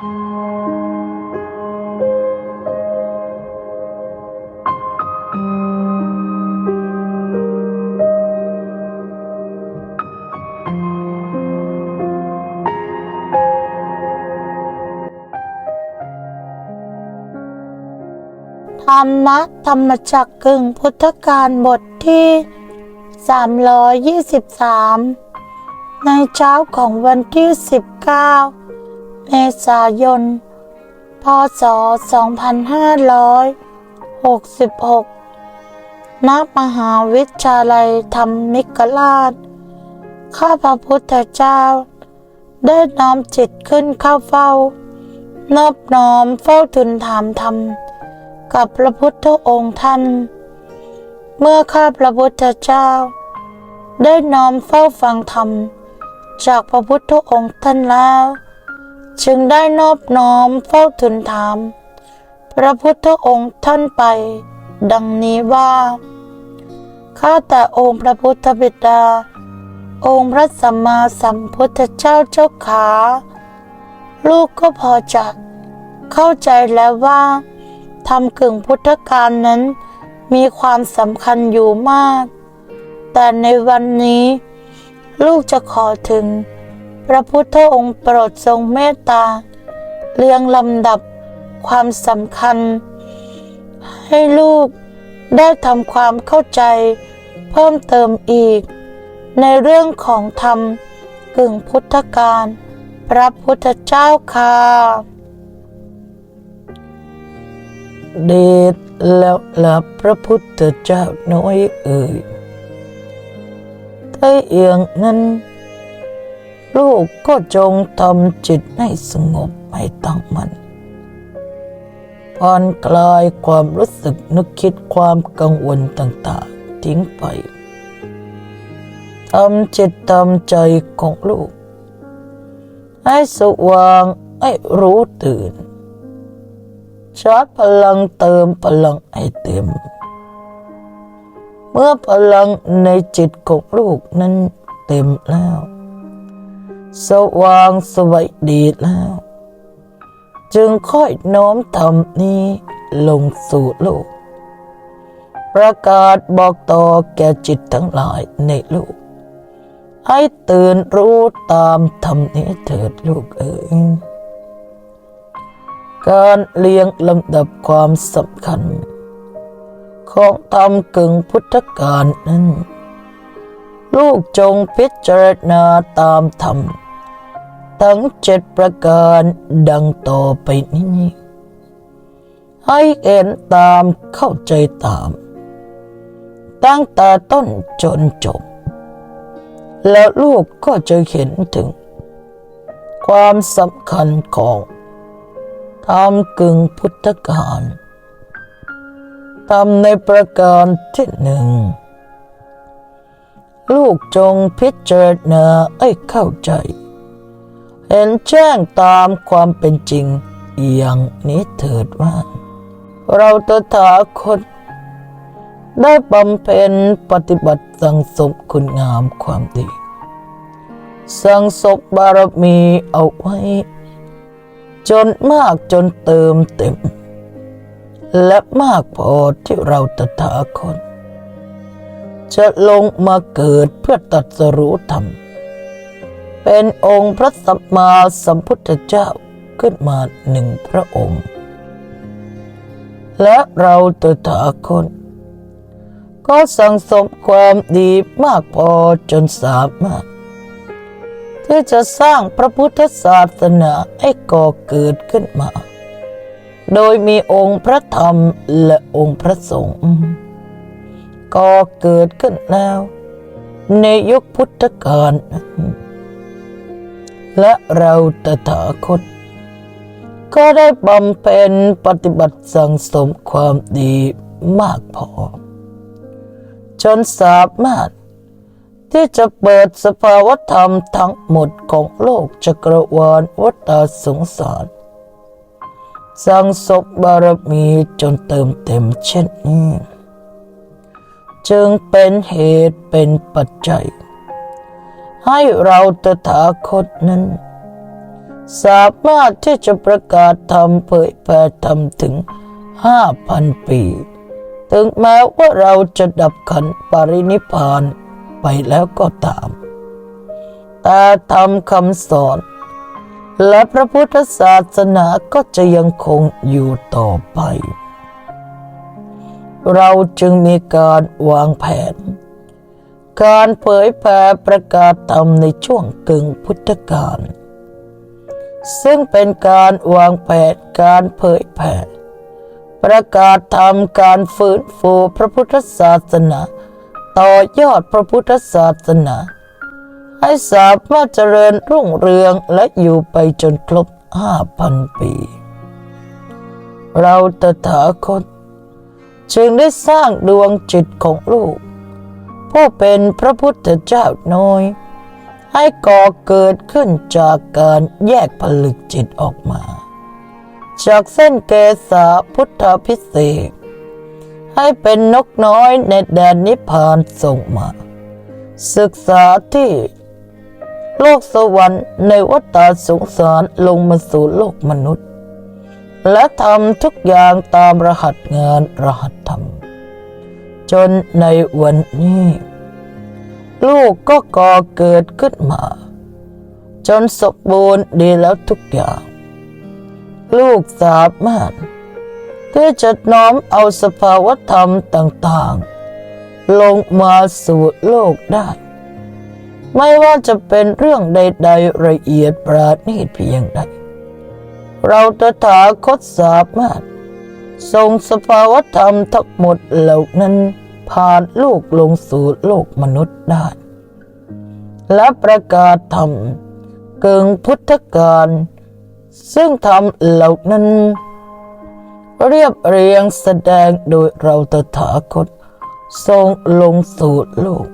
ธรรมะธรรมจักกึ่งพุทธการบทที่ 323 ในเช้าของวันที่ 19 เมษายน พศ 2566 ณ มหาวิทยาลัยธรรมิกราช ข้าพระพุทธเจ้า ได้น้อมจิตขึ้นเข้าเฝ้านอบน้อมเฝ้าทูลถามธรรม กับพระพุทธองค์ท่าน เมื่อข้าพระพุทธเจ้า ได้น้อมเฝ้าฟังธรรม จากพระพุทธองค์ท่านแล้ว จึงได้นอบน้อมเฝ้าทูลถาม พระพุทธองค์ท่านไป ดังนี้ว่าข้าแต่องค์พระพุทธบิดา องค์พระสัมมาสัมพุทธเจ้าเจ้าขาลูกก็พอจะเข้าใจแล้วว่าธรรมกึ่งพุทธการนั้นมีความสำคัญอยู่มาก แต่ในวันนี้ ลูกจะขอถึง พระพุทธองค์โปรดทรงเมตตา เรียงลำดับความสำคัญ ให้ลูกได้ทำความเข้าใจเพิ่มเติมอีก ในเรื่องของธรรมกึ่งพุทธการ พระพุทธเจ้าค่ะเดชแล้วลับพระพุทธเจ้าน้อยเอ่ยถ้าเอียงนั้น ลูกก็จงทำจิตให้สงบให้ตั้งมัน่นผ่อนคลายความรู้สึกนึกคิดความกังวลต่างๆ ทิ้งไปทำจิตทำใจของลูก ให้สว่างให้รู้ตื่นชาร์จพลังเติมพลังให้เต็ม เมื่อพลังในจิตของลูกนั้นเต็มแล้ว สว่างสวัยดีแล้ว จึงค่อยโน้มธรรมนี้ลงสู่โลก ประกาศบอกต่อแก่จิตทั้งหลายในโลก ให้ตื่นรู้ตามธรรมนี้เถิดลูกเอ๋ยการเรียงลำดับความสำคัญ ของธรรมกึ่งพุทธการนั้น ลูกจงพิจารณาตามธรรม ทั้งเจ็ดประการดังต่อไปนี้ ให้เห็นตามเข้าใจตาม ตั้งแต่ต้นจนจบ แล้วลูกก็จะเห็นถึง ความสำคัญของทำกึ่งพุทธการทำในประการที่หนึ่ง ลูกจงพิจารณาให้เข้าใจ เห็นแจ้งตามความเป็นจริงอย่างนี้เถิดว่า เราตถาคต ได้บำเพ็ญปฏิบัติสังสมคุณงามความดี สังสบบารมีเอาไว้ จนมากจนเติมเต็ม และมากพอที่เราตถาคต จะลงมาเกิดเพื่อตรัสรู้ธรรม เป็นองค์พระสัมมาสัมพุทธเจ้าขึ้นมาหนึ่งพระองค์ และเราตถาคตก็สั่งสมความดีมากพอจนสามารถที่จะสร้างพระพุทธศาสนาให้ก่อเกิดขึ้นมา โดยมีองค์พระธรรมและองค์พระสงฆ์ ก่อเกิดขึ้นแล้ว ในยุคพุทธกาลและเราตถาคต ก็ได้บำเพ็ญปฏิบัติสังสมความดีมากพอ จนสามารถที่จะเปิดสภาวธรรมทั้งหมดของโลกจักรวาลวัฏสงสารสังสบบารมีจนเติมเต็มเช่นนี้ จึงเป็นเหตุเป็นปัจจัย ให้เราตถาคตนั้น สามารถที่จะประกาศธรรมเผยแผ่ธรรมถึงห้าพันปี ถึงแม้ว่าเราจะดับขันปรินิพานไปแล้วก็ตาม แต่ธรรมคำสอน และพระพุทธศาสนาก็จะยังคงอยู่ต่อไป เราจึงมีการวางแผน การเผยแผ่ประกาศธรรมในช่วงกึ่งพุทธกาลซึ่งเป็นการวางแผนการเผยแผ่ประกาศธรรมการฟื้นฟูพระพุทธศาสนา ต่อยอดพระพุทธศาสนา ให้สามารถเจริญรุ่งเรืองและอยู่ไปจนครบห้าพันปี เราตถาคต จึงได้สร้างดวงจิตของลูก ผู้เป็นพระพุทธเจ้าน้อย ให้ก่อเกิดขึ้นจากการแยกผลึกจิตออกมา จากเส้นเกษาพุทธพิเศษให้เป็นนกน้อยในแดนนิพพานส่งมา ศึกษาที่โลกสวรรค์ในวัฏฏสงสารลงมาสู่โลกมนุษย์ และทำทุกอย่างตามรหัสงานรหัสธรรม จนในวันนี้ ลูกก็ก่อเกิดขึ้นมา จนสมบูรณ์ดีแล้วทุกอย่าง ลูกสามารถที่จะน้อมเอาสภาวธรรมต่างๆ ลงมาสู่โลกได้ ไม่ว่าจะเป็นเรื่องใด ๆ ละเอียดปราณีตเพียงใด เราตถาคตสามารถส่งสภาวธรรมทั้งหมดเหล่านั้นผ่านลูกลงสู่โลกมนุษย์ได้ และประกาศธรรมเกิงพุทธกาลซึ่งธรรมเหล่านั้น เรียบเรียงแสดงโดยเราตถาคต ทรงลงสู่โลก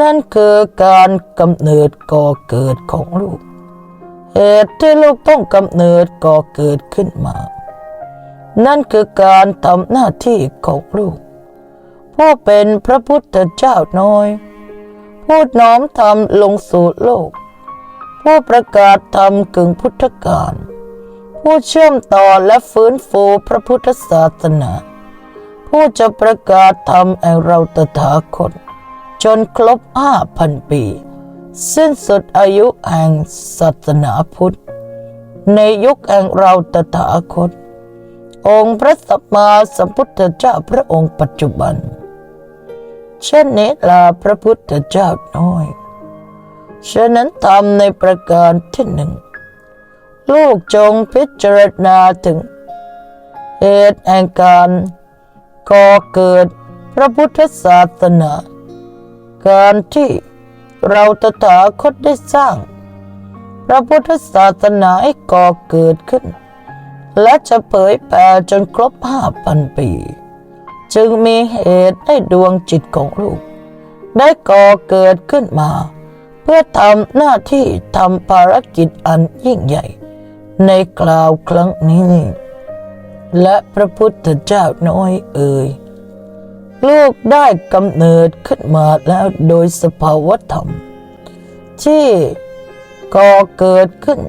นั่นคือการกำเนิดก่อเกิดของลูก เหตุที่ลูกต้องกำเนิดก่อเกิดขึ้นมา นั่นคือการทำหน้าที่ของลูก ผู้เป็นพระพุทธเจ้าน้อย ผู้น้อมธรรมลงสู่โลก ผู้ประกาศธรรมกึ่งพุทธกาลผู้เชื่อมต่อและฟื้นฟูพระพุทธศาสนา ผู้จะประกาศธรรมแห่งเราตถาคต จนครบห้าพันปี สิ้นสุดอายุแห่งศาสนาพุทธ ในยุคแห่งเราตถาคต องค์พระสัมมาสัมพุทธเจ้าพระองค์ปัจจุบัน เช่นนี้ลาพระพุทธเจ้าน้อย ฉะนั้นทำในประการที่หนึ่ง ลูกจงพิจารณาถึงเหตุแห่งการก่อเกิดพระพุทธศาสนา การที่ เราตถาคตได้สร้าง พระพุทธศาสนาให้ก่อเกิดขึ้น และจะเผยแผ่จนครบห้าพันปี จึงมีเหตุให้ดวงจิตของลูก ได้ก่อเกิดขึ้นมา เพื่อทำหน้าที่ทำภารกิจอันยิ่งใหญ่ ในคราวครั้งนี้ และพระพุทธเจ้าน้อยเอ่ยลูกได้กำเนิดขึ้นมาแล้วโดยสภาวธรรม ที่ก่อเกิดขึ้น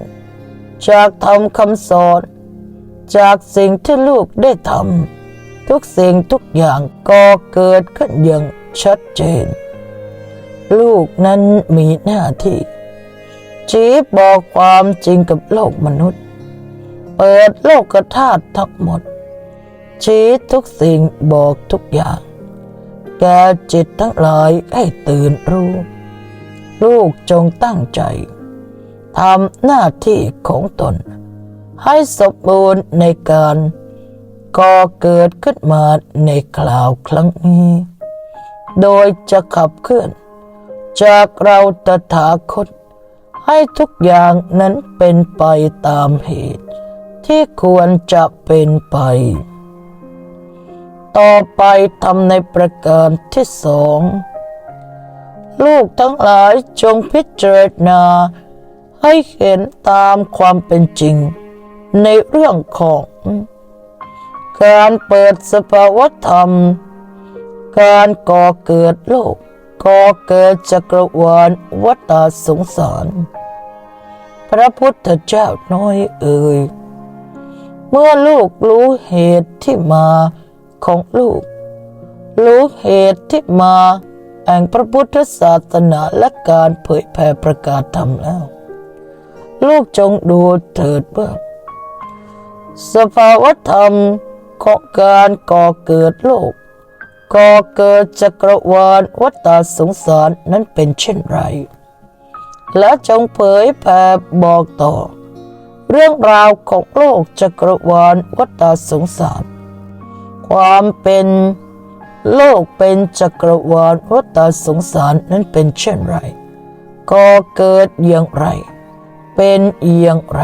จากธรรมคำสอนจากสิ่งที่ลูกได้ทำทุกสิ่งทุกอย่างก่อเกิดขึ้นอย่างชัดเจน ลูกนั้นมีหน้าที่ชี้บอกความจริงกับโลกมนุษย์ เปิดโลกธาตุทั้งหมด ชี้ทุกสิ่งบอกทุกอย่าง แก่จิตทั้งหลายให้ตื่นรู้ ลูกจงตั้งใจทำหน้าที่ของตน ให้สมบูรณ์ในการก่อเกิดขึ้นมาในคราวครั้งนี้ โดยจะขับเคลื่อน จากเราตถาคต ให้ทุกอย่างนั้นเป็นไปตามเหตุ ที่ควรจะเป็นไป ต่อไปทำในประการที่สอง ลูกทั้งหลายจงพิจารณา ให้เห็นตามความเป็นจริง ในเรื่องของ การเปิดสภาวธรรม การก่อเกิดโลกก่อเกิดจักรวาลวัฏสงสาร พระพุทธเจ้าน้อยเอ่ยเมื่อลูกรู้เหตุที่มาของลูก รู้เหตุที่มา แห่งพระพุทธศาสนาและการเผยแผ่ประกาศธรรมแล้ว ลูกจงดูเถิดว่าสภาวธรรมของการก่อเกิดโลกก่อเกิดจักรวาลวัฏสงสารนั้นเป็นเช่นไร และจงเผยแผ่บอกต่อ เรื่องราวของโลกจักรวาลวัฏสงสาร ความเป็น โลกเป็นจักรวาลวัฏสงสารนั้นเป็นเช่นไรก็เกิดอย่างไร เป็นอย่างไร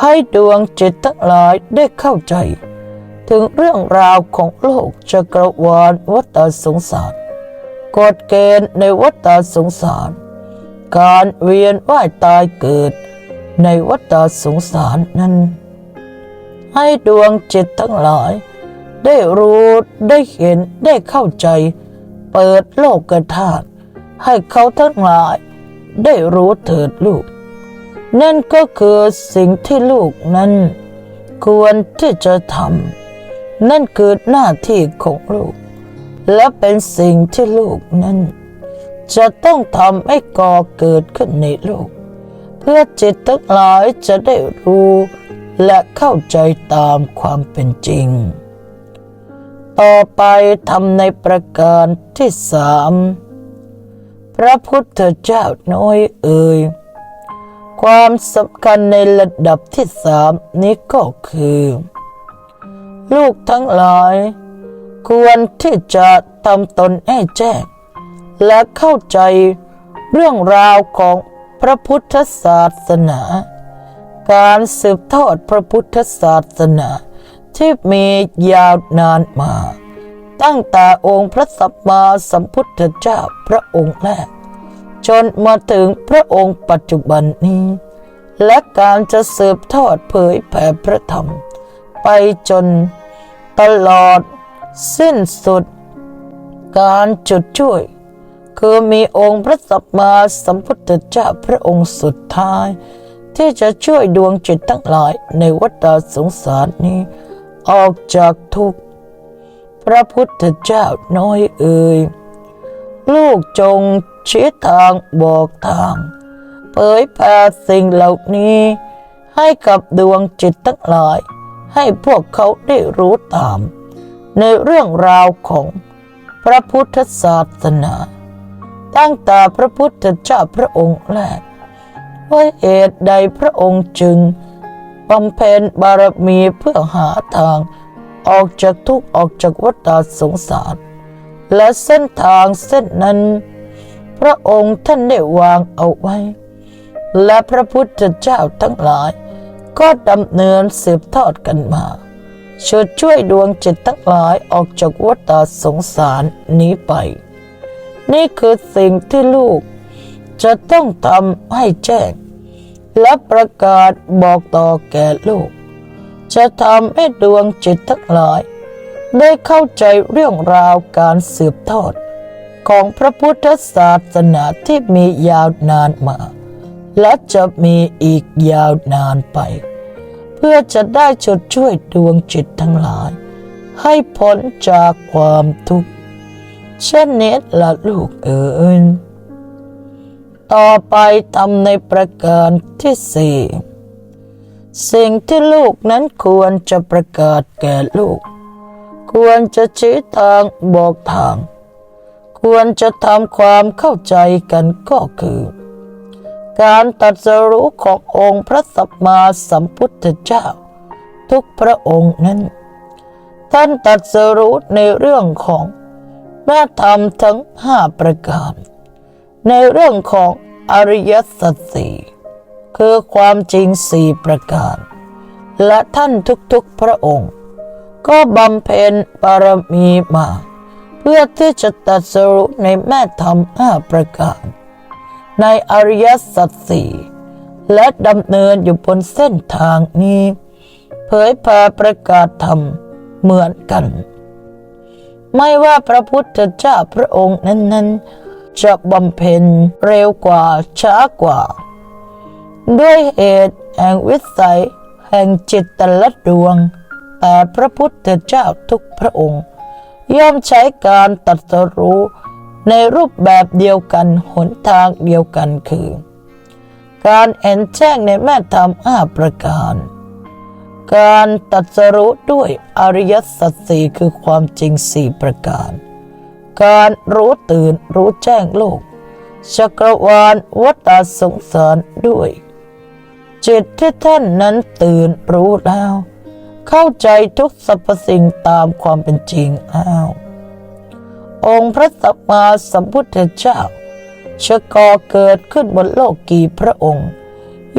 ให้ดวงจิตทั้งหลายได้เข้าใจ ถึงเรื่องราวของโลกจักรวาลวัฏสงสารกฎเกณฑ์ในวัฏสงสาร การเวียนว่ายตายเกิดในวัฏสงสารนั้น ให้ดวงจิตทั้งหลาย ได้รู้ได้เห็นได้เข้าใจ เปิดโลกกระทาตให้เขาทั้งหลาย ได้รู้เถิดลูก นั่นก็คือสิ่งที่ลูกนั้น ควรที่จะทำนั่นคือหน้าที่ของลูก และเป็นสิ่งที่ลูกนั้น จะต้องทำให้ก่อเกิดขึ้นในโลก เพื่อจิตทั้งหลายจะได้รู้ และเข้าใจตามความเป็นจริง ต่อไปทำในประการที่สามพระพุทธเจ้าน้อยเอ่ยความสำคัญในระดับที่สามนี้ก็คือ ลูกทั้งหลาย ควรที่จะทำตนให้แจ้ง และเข้าใจเรื่องราวของพระพุทธศาสนา การสืบทอดพระพุทธศาสนา ที่มียาวนานมา ตั้งแต่องค์พระสัมมาสัมพุทธเจ้าพระองค์แรก จนมาถึงพระองค์ปัจจุบันนี้ และการจะสืบทอดเผยแผ่พระธรรม ไปจนตลอดสิ้นสุด การจุดช่วย คือมีองค์พระสัมมาสัมพุทธเจ้าพระองค์สุดท้าย ที่จะช่วยดวงจิตทั้งหลายในวัฏสงสารนี้ ออกจากทุกข์ พระพุทธเจ้าน้อยเอ่ยลูกจงชี้ทางบอกทาง เผยแผ่สิ่งเหล่านี้ ให้กับดวงจิตทั้งหลาย ให้พวกเขาได้รู้ตาม ในเรื่องราวของพระพุทธศาสนา ตั้งแต่พระพุทธเจ้าพระองค์แรกว่าเหตุใดพระองค์จึง บำเพ็ญบารมีเพื่อหาทาง ออกจากทุกข์ออกจากวัฏสงสาร และเส้นทางเส้นนั้น พระองค์ท่านได้วางเอาไว้ และพระพุทธเจ้าทั้งหลาย ก็ดำเนินสืบทอดกันมาช่วยช่วยดวงจิตทั้งหลายออกจากวัฏสงสารนี้ไป นี่คือสิ่งที่ลูกจะต้องทำให้แจ้ง และประกาศบอกต่อแก่ลูก จะทำให้ดวงจิตทั้งหลาย ได้เข้าใจเรื่องราวการสืบทอด ของพระพุทธศาสนาที่มียาวนานมา และจะมีอีกยาวนานไป เพื่อจะได้ชดช่วยดวงจิตทั้งหลาย ให้พ้นจากความทุกข์เช่นนี้ละลูกเอ๋ย ต่อไปทำในประการที่สี่สิ่งที่ลูกนั้นควรจะประกาศแก่ลูก ควรจะชี้ทางบอกทาง ควรจะทำความเข้าใจกันก็คือ การตรัสรู้ขององค์พระสัมมาสัมพุทธเจ้า ทุกพระองค์นั้น ท่านตรัสรู้ในเรื่องของแม่ธรรมทั้งห้าประการ ในเรื่องของอริยสัจสี่คือความจริงสี่ประการ และท่านทุกๆพระองค์ ก็บำเพ็ญบารมีมา เพื่อที่จะตรัสรู้ในแม่ธรรมห้าประการ ในอริยสัจสี่และดำเนินอยู่บนเส้นทางนี้ เผยแผ่ประกาศธรรมเหมือนกัน ไม่ว่าพระพุทธเจ้าพระองค์นั้นๆ จะบำเพ็ญเร็วกว่าช้ากว่า ด้วยเหตุแห่งวิสัย แห่งจิตแต่ละดวง แต่พระพุทธเจ้าทุกพระองค์ ย่อมใช้การตรัสรู้ในรูปแบบเดียวกันหนทางเดียวกันคือ การเห็นแจ้งในแม่ธรรมห้าประการ การตรัสรู้ด้วยอริยสัจสี่คือความจริงสี่ประการ การรู้ตื่นรู้แจ้งโลกจักรวาลวัฏสงสารด้วย จิตที่ท่านนั้นตื่นรู้แล้ว เข้าใจทุกสรรพสิ่งตามความเป็นจริงอ้าวองค์พระสัมมาสัมพุทธเจ้าชะกอเกิดขึ้นบนโลกกี่พระองค์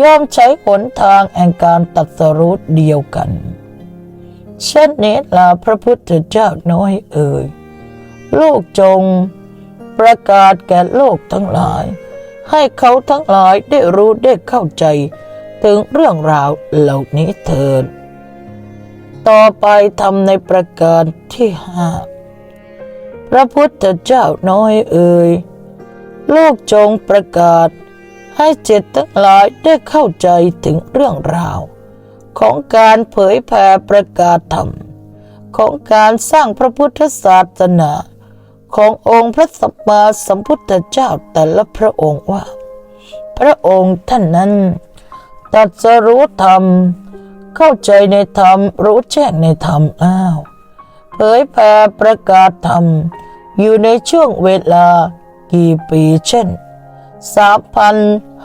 ย่อมใช้หนทางแห่งการตัดสรู้เดียวกัน เช่นนี้ลาพระพุทธเจ้าน้อยเอ่ย ลูกจง ประกาศแก่โลกทั้งหลาย ให้เขาทั้งหลายได้รู้ได้เข้าใจ ถึงเรื่องราวเหล่านี้เถิด ต่อไปทำในประการที่ห้าพระพุทธเจ้าน้อยเอ่ยลูกจงประกาศ ให้เจตทั้งหลายได้เข้าใจถึงเรื่องราว ของการเผยแผ่ประกาศธรรม ของการสร้างพระพุทธศาสนา ขององค์พระสัมมาสัมพุทธเจ้าแต่ละพระองค์ว่า พระองค์ท่านนั้นตรัสรู้ธรรม เข้าใจในธรรมรู้แจ้งในธรรมอ้าวเผยแผ่ประกาศธรรม อยู่ในช่วงเวลากี่ปีเช่นสามพัน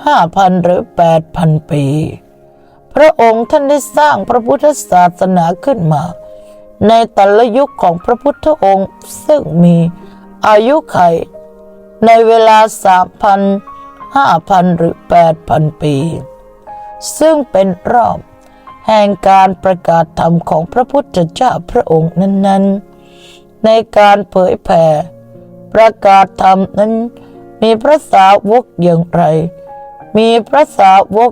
ห้าพันหรือแปดพันปี พระองค์ท่านได้สร้างพระพุทธศาสนาขึ้นมา ในแต่ละยุคของพระพุทธองค์ซึ่งมี อายุไข ในเวลาสามพันห้าพันหรือแปดพันปี ซึ่งเป็นรอบแห่งการประกาศธรรมของพระพุทธเจ้าพระองค์นั้น ๆ ในการเผยแผ่ ประกาศธรรมนั้น มีพระสาวกอย่างไร มีพระสาวก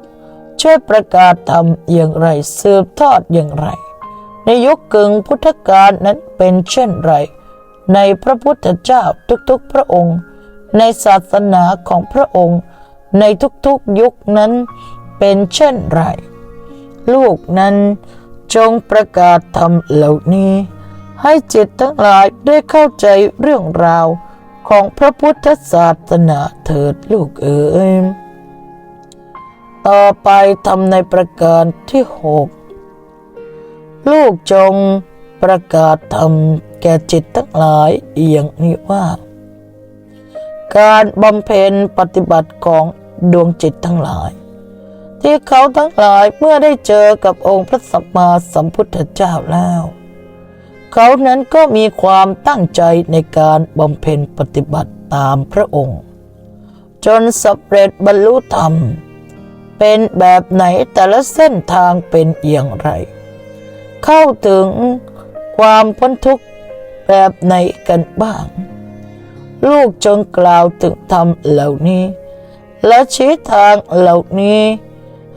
ช่วยประกาศธรรมอย่างไรสืบทอดอย่างไร ในยุคกึ่งพุทธกาลนั้นเป็นเช่นไร ในพระพุทธเจ้าทุกๆพระองค์ ในศาสนาของพระองค์ ในทุกๆยุคนั้นเป็นเช่นไร ลูกนั้นจงประกาศธรรมเหล่านี้ ให้จิตทั้งหลายได้เข้าใจเรื่องราวของพระพุทธศาสนาเถิดลูกเอ๋ยต่อไปทำในประการที่หกลูกจงประกาศธรรม แก่จิตทั้งหลายอย่างนี้ว่า การบำเพ็ญปฏิบัติของดวงจิตทั้งหลาย ที่เขาทั้งหลายเมื่อได้เจอกับองค์พระสัมมาสัมพุทธเจ้าแล้ว เขานั้นก็มีความตั้งใจในการบำเพ็ญปฏิบัติตามพระองค์ จนสำเร็จบรรลุธรรม เป็นแบบไหนแต่ละเส้นทางเป็นอย่างไร เข้าถึงความพ้นทุกข์ แบบไหนกันบ้าง ลูกจงกล่าวถึงธรรมเหล่านี้ และชี้ทางเหล่านี้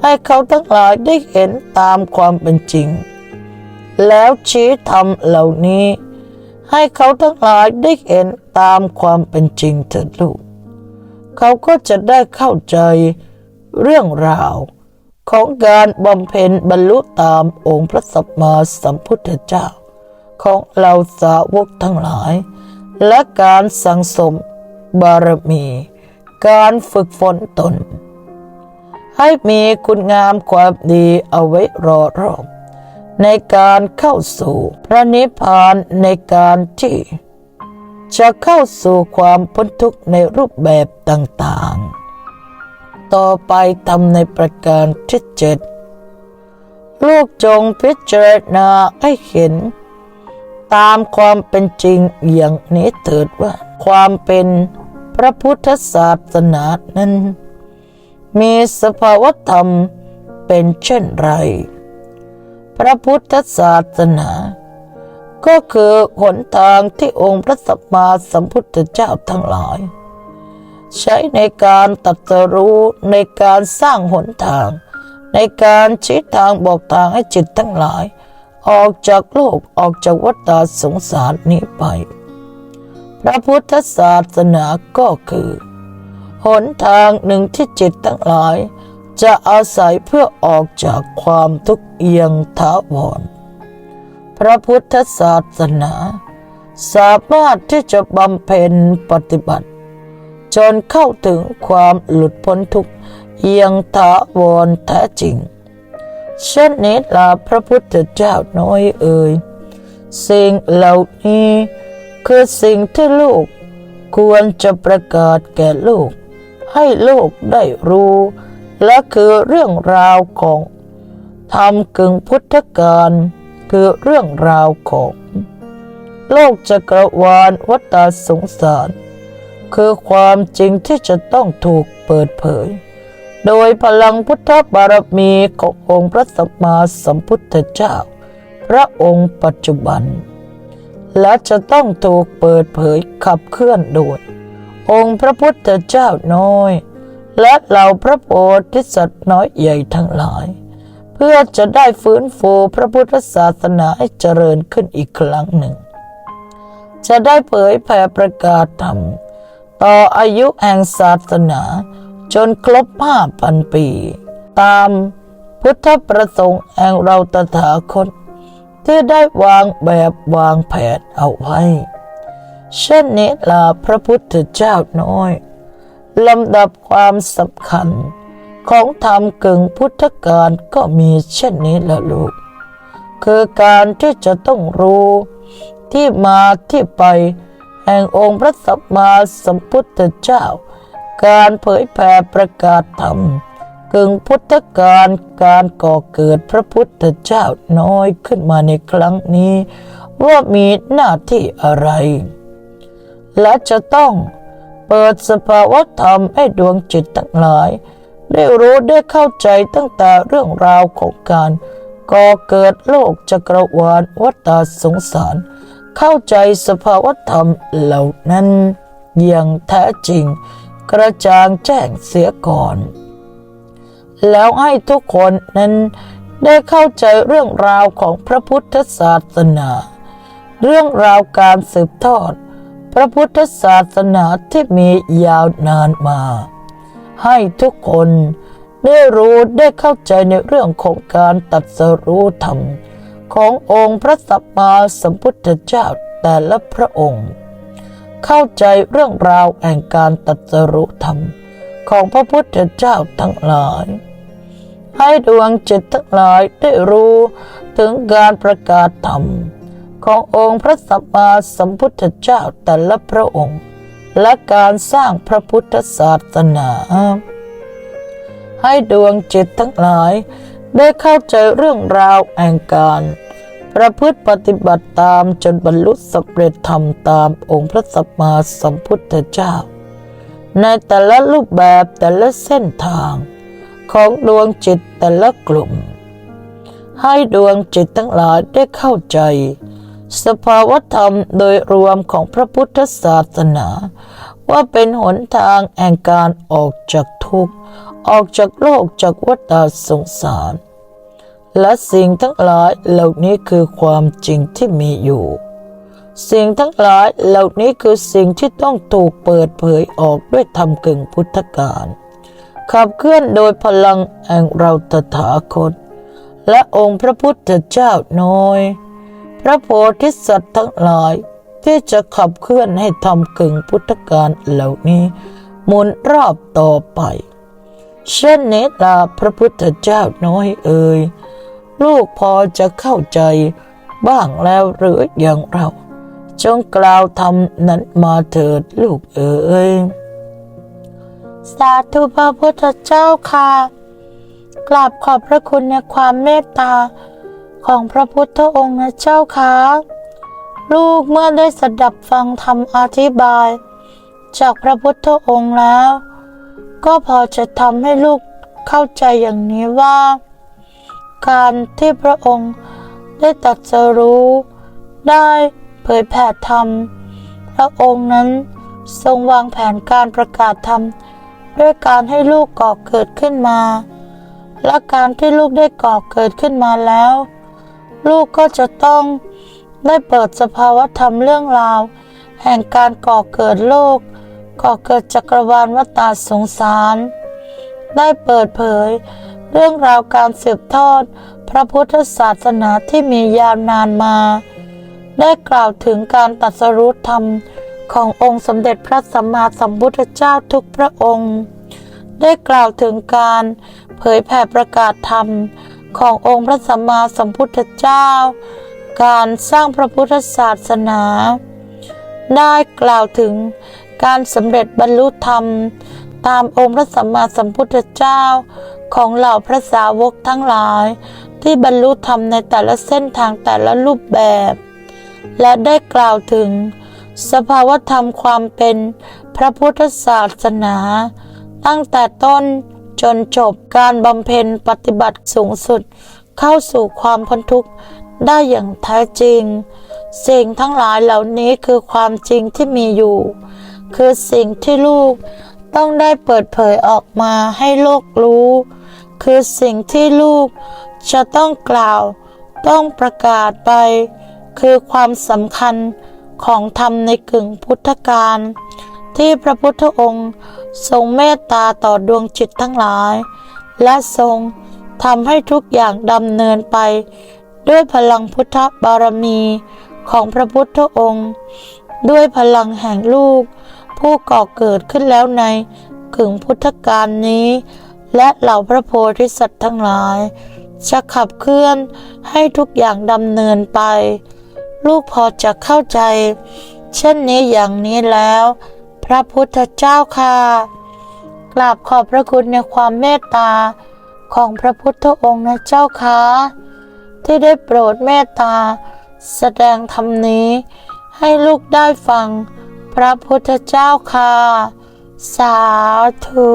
ให้เขาทั้งหลายได้เห็นตามความเป็นจริง แล้วชี้ธรรมเหล่านี้ ให้เขาทั้งหลายได้เห็นตามความเป็นจริงเถิดลูก เขาก็จะได้เข้าใจเรื่องราวของการบำเพ็ญบรรลุตามองค์พระสัมมาสัมพุทธเจ้า ของเราสาวกทั้งหลาย และการสังสมบารมี การฝึกฝนตน ให้มีคุณงามความดีเอาไว้รอรอบในการเข้าสู่พระนิพพานในการที่ จะเข้าสู่ความพ้นทุกข์ในรูปแบบต่างๆ ต่อไปทำในประการที่เจ็ดลูกจงพิจารณาให้เห็น ตามความเป็นจริงอย่างนี้เถิดว่า ความเป็นพระพุทธศาสนานั้น มีสภาวธรรมเป็นเช่นไร พระพุทธศาสนา ก็คือหนทางที่องค์พระสัมมาสัมพุทธเจ้าทั้งหลาย ใช้ในการตัดรู้ในการสร้างหนทาง ในการชี้ทางบอกทางให้จิตทั้งหลาย ออกจากโลกออกจากวัฏสงสารนี้ไป พระพุทธศาสนาก็คือ หนทางหนึ่งที่จิตทั้งหลาย จะอาศัยเพื่อออกจากความทุกข์เอียงถาวร พระพุทธศาสนาสามารถที่จะบำเพ็ญปฏิบัติ จนเข้าถึงความหลุดพ้นทุกข์เอียงถาวรแท้จริง เช่นนี้ลาพระพุทธเจ้าน้อยเอ่ยสิ่งเหล่านี้คือสิ่งที่ลูกควรจะประกาศแก่ลูก ให้โลกได้รู้ และคือเรื่องราวของธรรมกึ่งพุทธการคือเรื่องราวของ โลกจักรวาลวัฏสงสาร คือความจริงที่จะต้องถูกเปิดเผย โดยพลังพุทธบารมีขององค์พระสัมมาสัมพุทธเจ้า พระองค์ปัจจุบัน และจะต้องถูกเปิดเผยขับเคลื่อนโดย องค์พระพุทธเจ้าน้อย และเหล่าพระโพธิสัตว์น้อยใหญ่ทั้งหลาย เพื่อจะได้ฟื้นฟูพระพุทธศาสนาให้เจริญขึ้นอีกครั้งหนึ่ง จะได้เผยแผ่ประกาศธรรมต่ออายุแห่งศาสนา จนครบห้าพันปี ตามพุทธประสงค์แห่งเราตถาคต ที่ได้วางแบบวางแผนเอาไว้ เช่นนี้ลาพระพุทธเจ้าน้อยลำดับความสำคัญของธรรมกึ่งพุทธการก็มีเช่นนี้ละลูก คือการที่จะต้องรู้ที่มาที่ไปแห่งองค์พระสัมมาสัมพุทธเจ้า การเผยแผ่ประกาศธรรมกึ่งพุทธการการก่อเกิดพระพุทธเจ้าน้อยขึ้นมาในครั้งนี้ ว่ามีหน้าที่อะไร และจะต้องเปิดสภาวะธรรมให้ดวงจิตทั้งหลาย ได้รู้ได้เข้าใจตั้งแต่เรื่องราวของการก่อเกิดโลกจักรวาลวัฏสงสาร เข้าใจสภาวะธรรมเหล่านั้นอย่างแท้จริง กระจ่างแจ้งเสียก่อน แล้วให้ทุกคนนั้นได้เข้าใจเรื่องราวของพระพุทธศาสนา เรื่องราวการสืบทอด พระพุทธศาสนาที่มียาวนานมา ให้ทุกคนได้รู้ได้เข้าใจในเรื่องของการตัดสรู้ธรรม ขององค์พระสัมมาสัมพุทธเจ้าแต่ละพระองค์ เข้าใจเรื่องราวแห่งการตัดสรู้ธรรม ของพระพุทธเจ้าทั้งหลาย ให้ดวงจิตทั้งหลายได้รู้ถึงการประกาศธรรม ขององค์พระสัมมาสัมพุทธเจ้าแต่ละพระองค์ และการสร้างพระพุทธศาสนา ให้ดวงจิตทั้งหลายได้เข้าใจเรื่องราวแห่งการ ประพฤติปฏิบัติตามจนบรรลุสำเร็จธรรมตามองค์พระสัมมาสัมพุทธเจ้า ในแต่ละรูปแบบแต่ละเส้นทาง ของดวงจิตแต่ละกลุ่ม ให้ดวงจิตทั้งหลายได้เข้าใจ สภาวธรรมโดยรวมของพระพุทธศาสนา ว่าเป็นหนทางแห่งการออกจากทุกข์ ออกจากโลกจากวัฏสงสาร และสิ่งทั้งหลายเหล่านี้คือความจริงที่มีอยู่ สิ่งทั้งหลายเหล่านี้คือสิ่งที่ต้องถูกเปิดเผยออกด้วยธรรมกึ่งพุทธการขับเคลื่อนโดยพลังแห่งเราตถาคต และองค์พระพุทธเจ้าน้อย พระโพธิสัตว์ทั้งหลายที่จะขับเคลื่อนให้ทำกึ่งพุทธการเหล่านี้หมุนรอบต่อไป เช่นนี้ลาพระพุทธเจ้าน้อยเอ่ย ลูกพอจะเข้าใจบ้างแล้วหรืออย่างเรา จงกล่าวธรรมนั้นมาเถิดลูกเอ๋ยสาธุพระพุทธเจ้าค่ะกราบขอบพระคุณในความเมตตาของพระพุทธองค์นะเจ้าค่ะลูกเมื่อได้สดับฟังธรรมอธิบาย จากพระพุทธองค์แล้ว ก็พอจะทำให้ลูกเข้าใจอย่างนี้ว่า การที่พระองค์ได้ตัดสรู้ ได้เผยแผ่ธรรม พระองค์นั้นทรงวางแผนการประกาศธรรม ด้วยการให้ลูกก่อเกิดขึ้นมา และการที่ลูกได้ก่อเกิดขึ้นมาแล้ว ลูกก็จะต้องได้เปิดสภาวธรรมเรื่องราว แห่งการก่อเกิดโลก ก่อเกิดจักรวาลวัฏสงสาร ได้เปิดเผย เรื่องราวการสืบทอด พระพุทธศาสนาที่มียาวนานมา ได้กล่าวถึงการตรัสรู้ธรรมขององค์สมเด็จพระสัมมาสัมพุทธเจ้าทุกพระองค์ ได้กล่าวถึงการเผยแผ่ประกาศธรรมขององค์พระสัมมาสัมพุทธเจ้า การสร้างพระพุทธศาสนา ได้กล่าวถึงการสำเร็จบรรลุธรรม ตามองค์พระสัมมาสัมพุทธเจ้า ของเหล่าพระสาวกทั้งหลาย ที่บรรลุธรรมในแต่ละเส้นทางแต่ละรูปแบบ และได้กล่าวถึง สภาวธรรมความเป็นพระพุทธศาสนา ตั้งแต่ต้นจนจบการบำเพ็ญปฏิบัติสูงสุด เข้าสู่ความพ้นทุกข์ได้อย่างแท้จริง สิ่งทั้งหลายเหล่านี้คือความจริงที่มีอยู่ คือสิ่งที่ลูก ต้องได้เปิดเผยออกมาให้โลกรู้ คือสิ่งที่ลูกจะต้องกล่าว ต้องประกาศไป คือความสำคัญของธรรมในกึ่งพุทธการ ที่พระพุทธองค์ทรงเมตตาต่อดวงจิตทั้งหลาย และทรงทำให้ทุกอย่างดำเนินไป ด้วยพลังพุทธบารมีของพระพุทธองค์ ด้วยพลังแห่งลูก ผู้ก่อเกิดขึ้นแล้วในกึ่งพุทธกาลนี้ และเหล่าพระโพธิสัตว์ทั้งหลาย จะขับเคลื่อนให้ทุกอย่างดำเนินไป ลูกพอจะเข้าใจ เช่นนี้อย่างนี้แล้ว พระพุทธเจ้าค่ะกราบขอบพระคุณในความเมตตาของพระพุทธองค์นะเจ้าค่ะที่ได้โปรดเมตตา แสดงธรรมนี้ให้ลูกได้ฟัง พระพุทธเจ้าค่ะ สาธุ